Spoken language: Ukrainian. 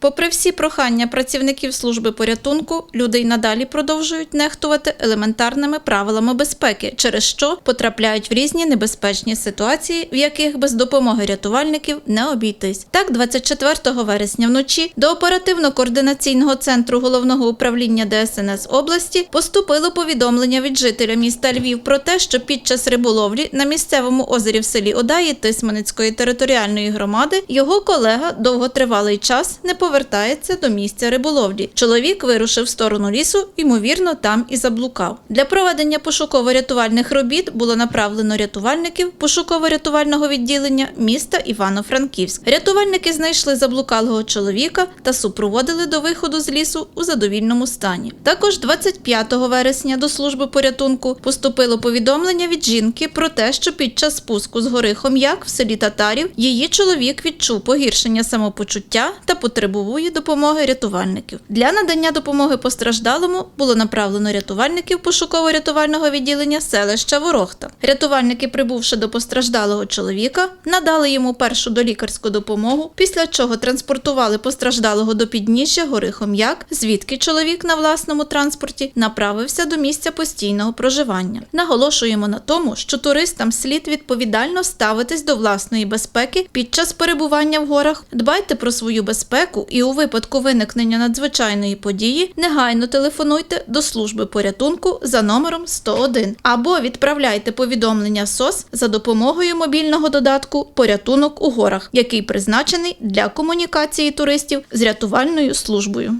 Попри всі прохання працівників служби порятунку, люди й надалі продовжують нехтувати елементарними правилами безпеки, через що потрапляють в різні небезпечні ситуації, в яких без допомоги рятувальників не обійтись. Так, 24 вересня вночі до оперативно-координаційного центру головного управління ДСНС області поступило повідомлення від жителя міста Львів про те, що під час риболовлі на місцевому озері в селі Одаї Тисменицької територіальної громади його колега довготривалий час не повертається до місця риболовлі. Чоловік вирушив в сторону лісу, ймовірно, там і заблукав. Для проведення пошуково-рятувальних робіт було направлено рятувальників пошуково-рятувального відділення міста Івано-Франківськ. Рятувальники знайшли заблукалого чоловіка та супроводили до виходу з лісу у задовільному стані. Також 25 вересня до служби порятунку поступило повідомлення від жінки про те, що під час спуску з гори Хом'як в селі Татарів її чоловік відчув погіршення самопочуття та потребує допомоги рятувальників. Для надання допомоги постраждалому було направлено рятувальників пошуково-рятувального відділення селища Ворохта. Рятувальники, прибувши до постраждалого чоловіка, надали йому першу долікарську допомогу, після чого транспортували постраждалого до підніжжя гори Хом'як, звідки чоловік на власному транспорті направився до місця постійного проживання. Наголошуємо на тому, що туристам слід відповідально ставитись до власної безпеки під час перебування в горах. Дбайте про свою безпеку і у випадку виникнення надзвичайної події негайно телефонуйте до служби порятунку за номером 101 або відправляйте повідомлення СОС за допомогою мобільного додатку Порятунок у горах, який призначений для комунікації туристів з рятувальною службою.